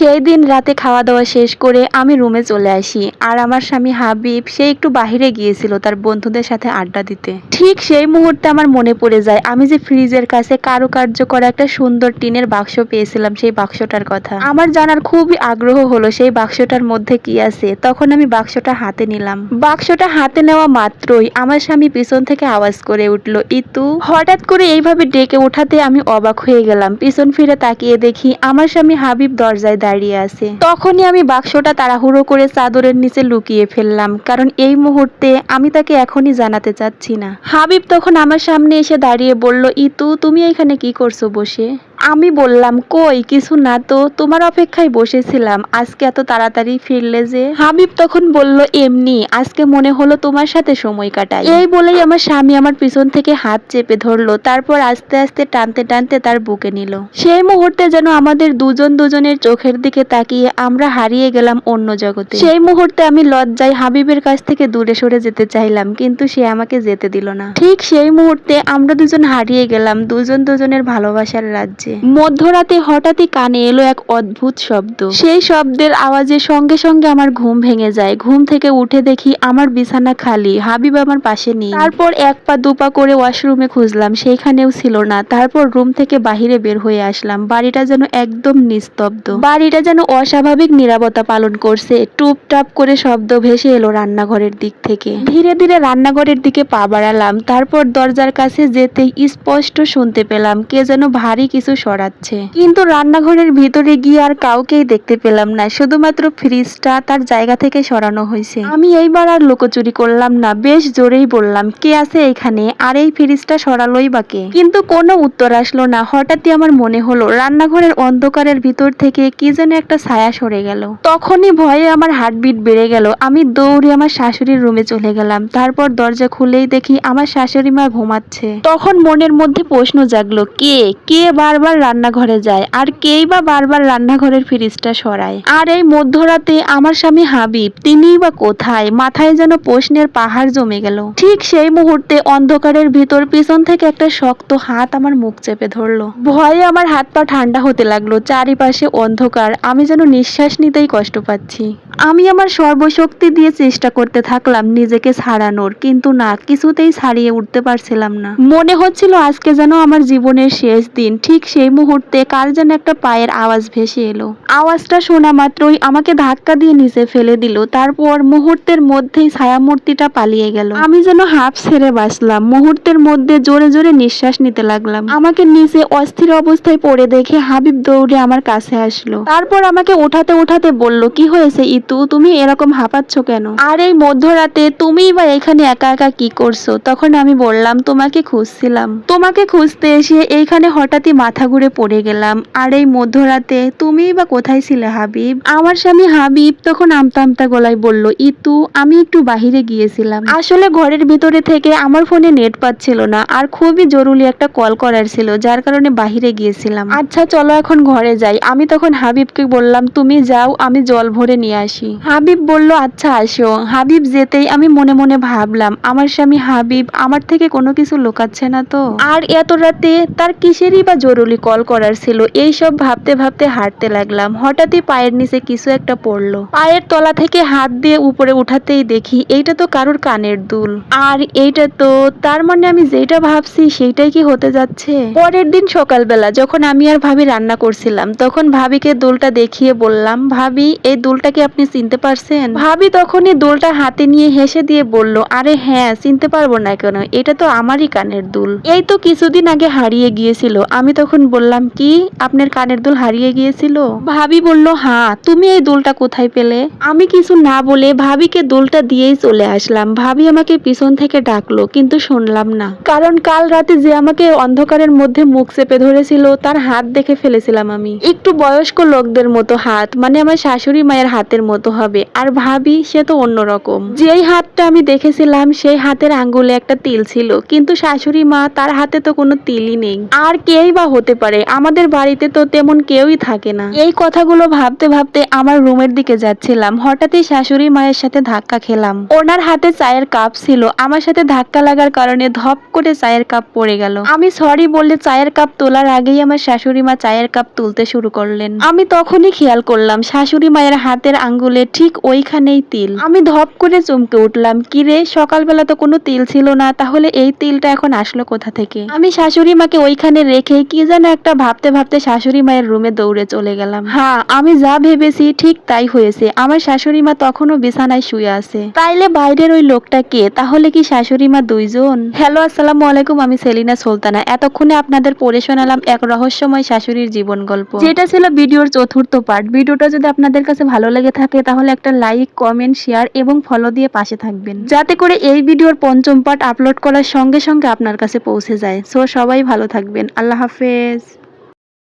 সেই দিন রাতে খাওয়া দাওয়া শেষ করে আমি রুমে চলে আসি। আর আমার স্বামী হাবিব, সে একটু বাহিরে গিয়েছিল তার বন্ধুদের সাথে আড্ডা দিতে। ঠিক সেই মুহূর্তে আমার মনে পড়ে যায়, আমি যে ফ্রিজের কাছে কারুকার্য করা একটা সুন্দর টিনের বাক্স পেয়েছিলাম সেই বাক্সটার কথা। আমার জানার খুবই আগ্রহ হলো সেই বাক্সটার মধ্যে কি আছে। তখন আমি বাক্সটা হাতে নিলাম। বাক্সটা হাতে নেওয়া মাত্রই আমার স্বামী পিছন থেকে আওয়াজ করে উঠল, ইতু। হঠাৎ করে এইভাবে ডেকে ওঠাতে আমি অবাক হয়ে গেলাম। পিছন ফিরে তাকিয়ে দেখি আমার স্বামী হাবিব দরজায় দাঁড়িয়ে আছে। তখনই আমি বাক্সটা তাড়াহুড়ো করে চাদরের নিচে লুকিয়ে ফেললাম, কারণ এই মুহূর্তে আমি তাকে এখনই জানাতে চাচ্ছি না। হাবিব তখন আমার সামনে এসে দাঁড়িয়ে বলল, ইতু, তুমি এখানে কি করছ বসে? আমি বললাম, কই? কিছু না তো। তোমার অপেক্ষায় বসেছিলাম। আজকে এত তাড়াতাড়ি ফিরলে যে? হাবিব তখন বলল, এমনি। আজকে মনে হলো তোমার সাথে সময় কাটাই। এই বলেই আমার স্বামী আমার পিছন থেকে হাত চেপে ধরলো, তারপর আস্তে আস্তে টানতে টানতে তার বুকে নিল। সেই মুহূর্তে যেন আমাদের দুজন দুজনের চোখের দিকে তাকিয়ে আমরা হারিয়ে গেলাম অন্য জগতে। সেই মুহূর্তে আমি লজ্জায় হাবিবের কাছ থেকে দূরে সরে যেতে চাইলাম, কিন্তু সে আমাকে যেতে দিল না। ঠিক সেই মুহূর্তে আমরা দুজন হারিয়ে গেলাম দুজন দুজনের ভালোবাসার রাজ্যে। মধ্যরাতে হঠাৎই কানে এলো এক অদ্ভুত শব্দ। সেই শব্দের আওয়াজের সঙ্গে সঙ্গে আমার ঘুম ভেঙে যায়। ঘুম থেকে উঠে দেখি আমার বিছানা খালি, হাবিব আমার পাশে নেই। তারপর এক পা দুপা করে ওয়াশরুমে খুঁজলাম, সেইখানেও ছিল না। তারপর রুম থেকে বাহিরে বের হয়ে আসলাম। বাড়িটা যেন একদম নিস্তব্ধ। বাড়িটা যেন অস্বাভাবিক নিরাপত্তা পালন করছে। টুপটাপ করে শব্দ ভেসে এলো রান্নাঘরের দিক থেকে। ধীরে ধীরে রান্নাঘরের দিকে পা বাড়ালাম। তারপর দরজার কাছে যেতেই স্পষ্ট শুনতে পেলাম। কে যেন ভারী কিছু সরাচ্ছে। কিন্তু রান্নাঘরের ভিতরে গিয়ে আর কাউকেই দেখতে পেলাম না। শুধুমাত্র ফ্রিজটা তার জায়গা থেকে সরানো হয়েছে। আমি এইবার আর লুকোচুরি করলাম না। বেশ জোরেই বললাম, কে আছে এখানে? আর এই ফ্রিজটা সরালোই বা কে? কিন্তু কোনো উত্তর আসলো না। হঠাৎই আমার মনে হলো, রান্নাঘরের অন্ধকারের ভিতর থেকে কি যেন একটা ছায়া সরে গেল। তখনই ভয়ে আমার হার্টবিট বেড়ে গেল। আমি দৌড়ে আমার শাশুড়ির রুমে চলে গেলাম। তারপর দরজা খুলেই দেখি আমার শাশুড়ি মা ঘুমাচ্ছে। তখন মনের মধ্যে প্রশ্ন জাগলো, কে? কে বারবার রান্নাঘরে যায়, আর কেই বা বারবার রান্নাঘরের ফ্রিজটা সরায়। আর এই মধ্যরাতে আমার স্বামী হাবিব, তিনিই বা কোথায়, মাথায় যেন প্রশ্নের পাহাড় জমে গেল। ঠিক সেই মুহূর্তে অন্ধকারের ভিতর পিছন থেকে একটা শক্ত হাত আমার মুখ চেপে ধরলো। ভয়ে আমার হাত পা ঠান্ডা হতে লাগল, চারিপাশে অন্ধকার, আমি যেন নিঃশ্বাস নিতেই কষ্ট পাচ্ছি। আমি আমার সর্বশক্তি দিয়ে চেষ্টা করতে থাকলাম নিজেকে ছাড়ানোর, কিন্তু না, কিছুতেই ছাড়িয়ে উঠতে পারছিলাম না। মনে হচ্ছিল আজকে যেন আমার জীবনের শেষ দিন, ঠিক সেই মুহূর্তে কার যেন একটা পায়ের আওয়াজ ভেসে এলো। আওয়াজটা শোনা মাত্রই আমাকে ধাক্কা দিয়ে নিচে ফেলে দিল। তারপর মুহূর্তের মধ্যেই ছায়ামূর্তিটা পালিয়ে গেল। আমি যেন হাফ ছেড়ে বাঁচলাম। মুহূর্তের মধ্যে জোরে জোরে নিঃশ্বাস নিতে লাগলাম। আমাকে নিচে অস্থির অবস্থায় পড়ে দেখে হাবিব দৌড়ে আমার কাছে আসলো। তারপর আমাকে ওঠাতে ওঠাতে বলল, কি হয়েছে ইতু? তুমি এরকম হাঁপাচ্ছ কেন? আর এই মধ্যরাতে, তুমিই বা এখানে একা একা কি করছ? তখন আমি বললাম, তোমাকে খুঁজছিলাম। তোমাকে খুঁজতে এসে এইখানে হঠাৎই মাথা ঘুরে পড়ে গেলাম। আর এই মধ্যরাতে, তুমিই বা কোথায় ছিলে, হাবিব? আমার স্বামী হাবিব তখন আমতা আমতা গলায় বলল, ইতু, আমি একটু বাহিরে গিয়েছিলাম। আসলে ঘরের ভিতরে থেকে আমার ফোনে নেট পাচ্ছিল না, আর খুবই জরুরি একটা কল করার ছিল, যার কারণে বাহিরে গিয়েছিলাম। আচ্ছা চলো এখন ঘরে যাই। আমি তখন হাবিবকে বললাম, তুমি যাও, আমি জল ভরে নিয়ে আসি। হাবিব বলল আচ্ছা আসো। হাবিব যেতেই আমি মনে মনে ভাবলাম, আমার স্বামী হাবিব আমার থেকে কোনো কিছু লুকাচ্ছে না তো? আর এত রাতে তার কিসেরই বা জরুরি কল করার ছিল এই সব ভাবতে ভাবতে হাঁটতে লাগলাম। হঠাৎই পায়ের নিচে কিছু একটা পড়ল। পায়ের তলা থেকে হাত দিয়ে উপরে উঠাতেই দেখি, এইটা তো কারোর কানের দুল। আর এইটা তো, তার মানে আমি যেটা ভাবছি সেইটাই কি হতে যাচ্ছে? পরের দিন সকালবেলা যখন আমি আর ভাবি রান্না করছিলাম, তখন ভাবিকে দুলটা দেখিয়ে বললাম, ভাবি, এই দুলটা কি আপনি চিনতে পারছেন? ভাবি তখনই দুলটা হাতে নিয়ে হেসে দিয়ে বলল, আরে হ্যাঁ চিনতে পারব না কেন, এটা তো আমারই কানের দুল। এই তো কিছুদিন আগে হারিয়ে গিয়েছিল, আমি তখন বললাম, কি? আপনার কানের দুল হারিয়ে গিয়েছিল? ভাবি বলল হ্যাঁ তুমি এই দুলটা কোথায় পেলে? আমি কিছু না বলে ভাবিকে দুলটা দিয়েই চলে আসলাম। ভাবি আমাকে পিছন থেকে ডাকলো, কিন্তু শুনলাম না। কারণ কাল রাতে যে আমাকে অন্ধকারের মধ্যে মুখ চেপে ধরেছিল, তার হাত দেখে ফেলেছিলাম আমি। একটু বয়স্ক লোকদের মতো হাত মানে আমার শাশুড়ি মায়ের হাতের মতো হবে, আর ভাবি সে তো অন্যরকম। যেই হাতটা আমি দেখেছিলাম, সেই হাতের আঙ্গুলে একটা তিল ছিল, কিন্তু শাশুড়ি মা তার হাতে তো কোনো তিলই নেই। আর কেই বা হতে পারে। আমাদের বাড়িতে তো তেমন কেউই থাকে না। এই কথাগুলো ভাবতে ভাবতে আমার রুমের দিকে যাচ্ছিলাম। হঠাৎই শাশুড়ি মায়ের সাথে ধাক্কা খেলাম। ওনার হাতে চায়ের কাপ ছিল। আমার সাথে ধাক্কা লাগার কারণে ধপ করে চায়ের কাপ পড়ে গেল। আমি সরি বললে চায়ের কাপ তোলার আগেই আমার শাশুড়ি মা চায়ের কাপ তুলতে শুরু করলেন। আমি তখনই খেয়াল করলাম, শাশুড়ি মায়ের হাতের আঙ্গুলে ঠিক ওইখানেই তিল। আমি ধপ করে চমকে উঠলাম, কিরে, সকালবেলা তো কোনো তিল ছিল না, তাহলে এই তিলটা এখন আসলো কোথা থেকে? আমি শাশুড়ি মাকে ওইখানে রেখে কি যেন একটা ভাবতে ভাবতে শাশুড়ি মায়ের রুমে দৌড়ে চলে গেলাম। হ্যাঁ আমি যা ভেবেছি ঠিক তাই হয়েছে। আমার শাশুড়ি মা তখনও বিছানায় শুয়ে আছে। তাইলে বাইরের ওই লোকটা কে? তাহলে কি শাশুড়ি মা দুইজন? হ্যালো আসসালামু আলাইকুম আমি সেলিনা সুলতানা। এতক্ষণে আপনাদের পড়ে শোনালাম এক রহস্যময় শাশুড়ির জীবন গল্প। যেটা ছিল ভিডিওর চতুর্থ পার্ট। ভিডিওটা যদি আপনাদের কাছে ভালো লেগে থাকে তাহলে একটা লাইক কমেন্ট শেয়ার এবং ফলো দিয়ে পাশে থাকবেন। যাতে করে এই ভিডিওর পঞ্চম পার্ট আপলোড করার সঙ্গে সঙ্গে আপনার কাছে পৌঁছে যায়। সো সবাই ভালো থাকবেন। আল্লাহ হাফেজ